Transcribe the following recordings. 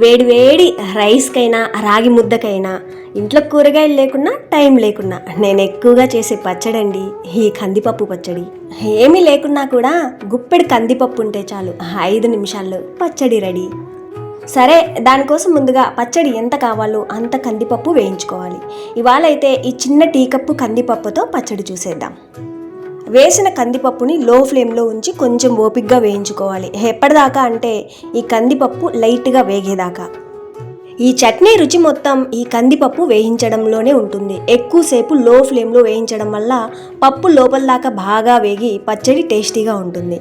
వేడివేడి రైస్కైనా రాగి ముద్దకైనా ఇంట్లో కూరగాయలు లేకున్నా టైం లేకున్నా నేను ఎక్కువగా చేసే పచ్చడి అండి ఈ కందిపప్పు పచ్చడి. ఏమీ లేకున్నా కూడా గుప్పెడు కందిపప్పు ఉంటే చాలు ఐదు నిమిషాల్లో పచ్చడి రెడీ. సరే దానికోసం ముందుగా పచ్చడి ఎంత కావాలో అంత కందిపప్పు వేయించుకోవాలి. ఇవాళ అయితే ఈ చిన్న టీ కప్పు కందిపప్పుతో పచ్చడి చూసేద్దాం. వేసిన కందిపప్పుని లో ఫ్లేమ్లో ఉంచి కొంచెం ఓపిక్గా వేయించుకోవాలి. ఎప్పటిదాకా అంటే ఈ కందిపప్పు లైట్గా వేగేదాకా. ఈ చట్నీ రుచి మొత్తం ఈ కందిపప్పు వేయించడంలోనే ఉంటుంది. ఎక్కువసేపు లో ఫ్లేమ్లో వేయించడం వల్ల పప్పు లోపల దాకా బాగా వేగి పచ్చడి టేస్టీగా ఉంటుంది.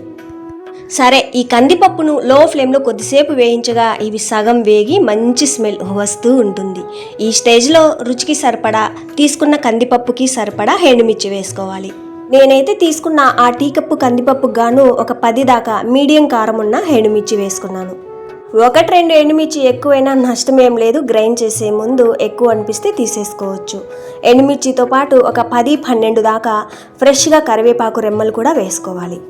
సరే ఈ కందిపప్పును లో ఫ్లేమ్లో కొద్దిసేపు వేయించగా ఇవి సగం వేగి మంచి స్మెల్ వస్తూ ఉంటుంది. ఈ స్టేజ్లో రుచికి సరిపడా తీసుకున్న కందిపప్పుకి సరిపడా ఎండుమిర్చి వేసుకోవాలి. నేనైతే తీసుకున్న ఆ టీ కప్పు కందిపప్పు గాను ఒక పది దాకా మీడియం కారం ఉన్న ఎండుమిర్చి వేసుకున్నాను. ఒకటి రెండు ఎండుమిర్చి ఎక్కువైనా నష్టం ఏం లేదు. గ్రైండ్ చేసే ముందు ఎక్కువ అనిపిస్తే తీసేసుకోవచ్చు. ఎండుమిర్చితో పాటు ఒక పది పన్నెండు దాకా ఫ్రెష్గా కరివేపాకు రెమ్మలు కూడా వేసుకోవాలి.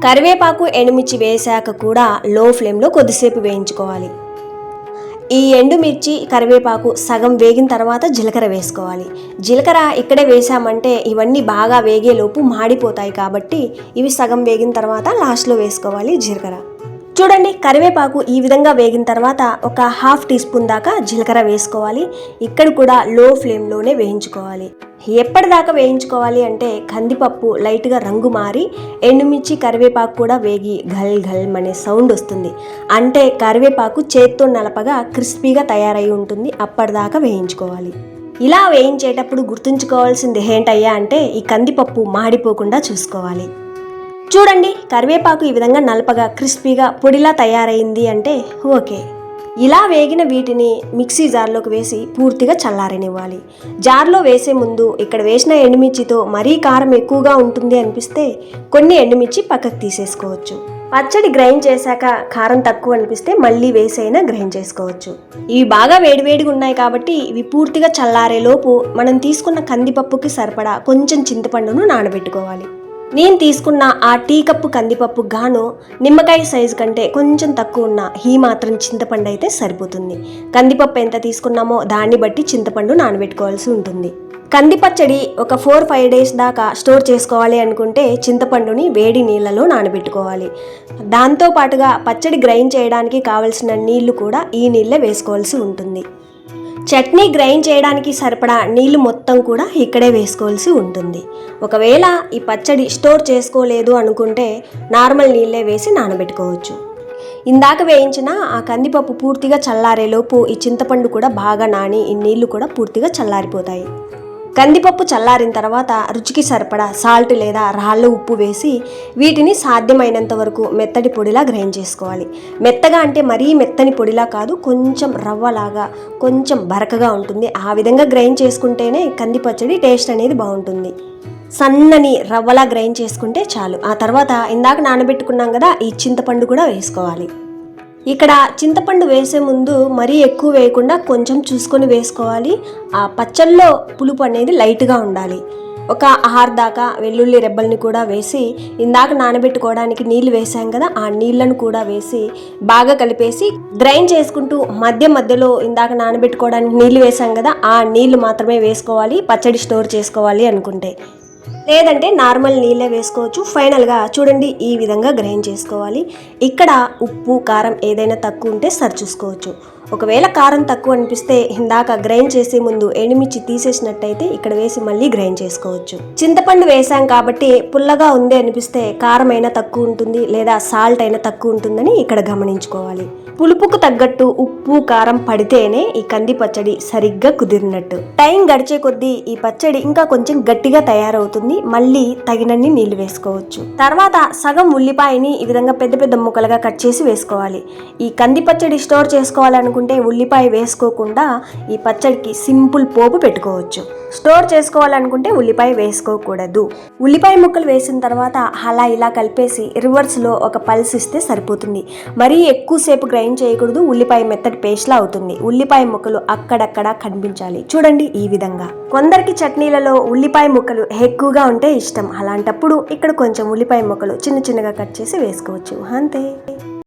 కరివేపాకు ఎండుమిర్చి వేశాక కూడా లో ఫ్లేమ్లో కొద్దిసేపు వేయించుకోవాలి. ఈ ఎండుమిర్చి కరివేపాకు సగం వేగిన తర్వాత జీలకర్ర వేసుకోవాలి. జీలకర్ర ఇక్కడే వేసామంటే ఇవన్నీ బాగా వేగేలోపు మాడిపోతాయి కాబట్టి ఇవి సగం వేగిన తర్వాత లాస్ట్లో వేసుకోవాలి జీలకర్ర. చూడండి కరివేపాకు ఈ విధంగా వేగిన తర్వాత ఒక హాఫ్ టీ స్పూన్ దాకా జీలకర్ర వేసుకోవాలి. ఇక్కడ కూడా లో ఫ్లేమ్లోనే వేయించుకోవాలి. ఎప్పటిదాకా వేయించుకోవాలి అంటే కందిపప్పు లైట్గా రంగు మారి ఎండుమిర్చి కరివేపాకు కూడా వేగి ఘల్ ఘల్ అనే సౌండ్ వస్తుంది. అంటే కరివేపాకు చేత్తో నలపగా క్రిస్పీగా తయారై ఉంటుంది. అప్పటిదాకా వేయించుకోవాలి. ఇలా వేయించేటప్పుడు గుర్తుంచుకోవాల్సింది ఏంటయ్యా అంటే ఈ కందిపప్పు మాడిపోకుండా చూసుకోవాలి. చూడండి కరివేపాకు ఈ విధంగా నలపగా క్రిస్పీగా పొడిలా తయారైంది అంటే ఓకే. ఇలా వేగిన వీటిని మిక్సీ జార్లోకి వేసి పూర్తిగా చల్లారనివ్వాలి. జార్లో వేసే ముందు ఇక్కడ వేసిన ఎండుమిర్చితో మరీ కారం ఎక్కువగా ఉంటుంది అనిపిస్తే కొన్ని ఎండుమిర్చి పక్కకు తీసేసుకోవచ్చు. పచ్చడి గ్రైండ్ చేశాక కారం తక్కువ అనిపిస్తే మళ్ళీ వేసైనా గ్రైండ్ చేసుకోవచ్చు. ఇవి బాగా వేడివేడిగా ఉన్నాయి కాబట్టి ఇవి పూర్తిగా చల్లారేలోపు మనం తీసుకున్న కందిపప్పుకి సరిపడా కొంచెం చింతపండును నానబెట్టుకోవాలి. నేను తీసుకున్న ఆ టీ కప్పు కందిపప్పు గాను నిమ్మకాయ సైజు కంటే కొంచెం తక్కువ ఉన్న ఈ మాత్రం చింతపండు అయితే సరిపోతుంది. కందిపప్పు ఎంత తీసుకున్నామో దాన్ని బట్టి చింతపండు నానబెట్టుకోవాల్సి ఉంటుంది. కంది పచ్చడి ఒక ఫోర్ ఫైవ్ డేస్ దాకా స్టోర్ చేసుకోవాలి అనుకుంటే చింతపండుని వేడి నీళ్ళలో నానబెట్టుకోవాలి. దాంతో పాటుగా పచ్చడి గ్రైండ్ చేయడానికి కావలసిన నీళ్ళు కూడా ఈ నీళ్ళే వేసుకోవాల్సి ఉంటుంది. చట్నీ గ్రైండ్ చేయడానికి సరిపడా నీళ్ళు మొత్తం కూడా ఇక్కడే వేసుకోవాల్సి ఉంటుంది. ఒకవేళ ఈ పచ్చడి స్టోర్ చేసుకోలేదు అనుకుంటే నార్మల్ నీళ్ళే వేసి నానబెట్టుకోవచ్చు. ఇందాక వేయించిన ఆ కందిపప్పు పూర్తిగా చల్లారేలోపు ఈ చింతపండు కూడా బాగా నాని ఈ నీళ్ళు కూడా పూర్తిగా చల్లారిపోతాయి. కందిపప్పు చల్లారిన తర్వాత రుచికి సరిపడా సాల్ట్ లేదా రాళ్ళ ఉప్పు వేసి వీటిని సాధ్యమైనంత వరకు మెత్తటి పొడిలా గ్రైండ్ చేసుకోవాలి. మెత్తగా అంటే మరీ మెత్తని పొడిలా కాదు కొంచెం రవ్వలాగా కొంచెం బరకగా ఉంటుంది. ఆ విధంగా గ్రైండ్ చేసుకుంటేనే కంది పచ్చడి టేస్ట్ అనేది బాగుంటుంది. సన్నని రవ్వలా గ్రైండ్ చేసుకుంటే చాలు. ఆ తర్వాత ఇందాక నానబెట్టుకున్నాం కదా ఈ చింతపండు కూడా వేసుకోవాలి. ఇక్కడ చింతపండు వేసే ముందు మరీ ఎక్కువ వేయకుండా కొంచెం చూసుకొని వేసుకోవాలి. ఆ పచ్చళ్ళలో పులుపు అనేది లైట్గా ఉండాలి. ఒక ఆహార దాకా వెల్లుల్లి రెబ్బల్ని కూడా వేసి ఇందాక నానబెట్టుకోవడానికి నీళ్ళు వేసాం కదా ఆ నీళ్ళను కూడా వేసి బాగా కలిపేసి గ్రైండ్ చేసుకుంటూ మధ్య మధ్యలో ఇందాక నానబెట్టుకోవడానికి నీళ్ళు వేసాం కదా ఆ నీళ్ళు మాత్రమే వేసుకోవాలి పచ్చడి స్టోర్ చేసుకోవాలి అనుకుంటే. లేదంటే నార్మల్ నీళ్ళే వేసుకోవచ్చు. ఫైనల్గా చూడండి ఈ విధంగా గ్రైండ్ చేసుకోవాలి. ఇక్కడ ఉప్పు కారం ఏదైనా తక్కువ ఉంటే సరి చూసుకోవచ్చు ఒకవేళ కారం తక్కువ అనిపిస్తే ఇందాక గ్రైండ్ చేసే ముందు ఎండుమిర్చి తీసేసినట్టయితే ఇక్కడ వేసి మళ్ళీ గ్రైండ్ చేసుకోవచ్చు. చింతపండు వేసాం కాబట్టి పుల్లగా ఉంది అనిపిస్తే కారం అయినా తక్కువ ఉంటుంది లేదా సాల్ట్ అయినా తక్కువ ఉంటుందని ఇక్కడ గమనించుకోవాలి. పులుపుకు తగ్గట్టు ఉప్పు కారం పడితేనే ఈ కంది పచ్చడి సరిగ్గా కుదిరినట్టు. టైం గడిచే కొద్దీ ఈ పచ్చడి ఇంకా కొంచెం గట్టిగా తయారవుతుంది. మళ్ళీ తగినన్ని నీళ్ళు వేసుకోవచ్చు. తర్వాత సగం ఉల్లిపాయని ఈ విధంగా పెద్ద పెద్ద ముక్కలుగా కట్ చేసి వేసుకోవాలి. ఈ కంది పచ్చడి స్టోర్ చేసుకోవాలనుకుంటే ఉల్లిపాయ వేసుకోకుండా ఈ పచ్చడికి సింపుల్ పోపు పెట్టుకోవచ్చు. స్టోర్ చేసుకోవాలనుకుంటే ఉల్లిపాయ వేసుకోకూడదు. ఉల్లిపాయ ముక్కలు వేసిన తర్వాత అలా ఇలా కలిపేసి రివర్స్లో ఒక పల్స్ ఇస్తే సరిపోతుంది. మరీ ఎక్కువసేపు గ్రైండ్ చేయకూడదు ఉల్లిపాయ మెత్తటి పేస్ట్లా అవుతుంది. ఉల్లిపాయ ముక్కలు అక్కడక్కడ కనిపించాలి. చూడండి ఈ విధంగా. కొందరికి చట్నీలలో ఉల్లిపాయ ముక్కలు ఎక్కువగా ఉంటే ఇష్టం. అలాంటప్పుడు ఇక్కడ కొంచెం ఉల్లిపాయ ముక్కలు చిన్న చిన్నగా కట్ చేసి వేసుకోవచ్చు. అంతే.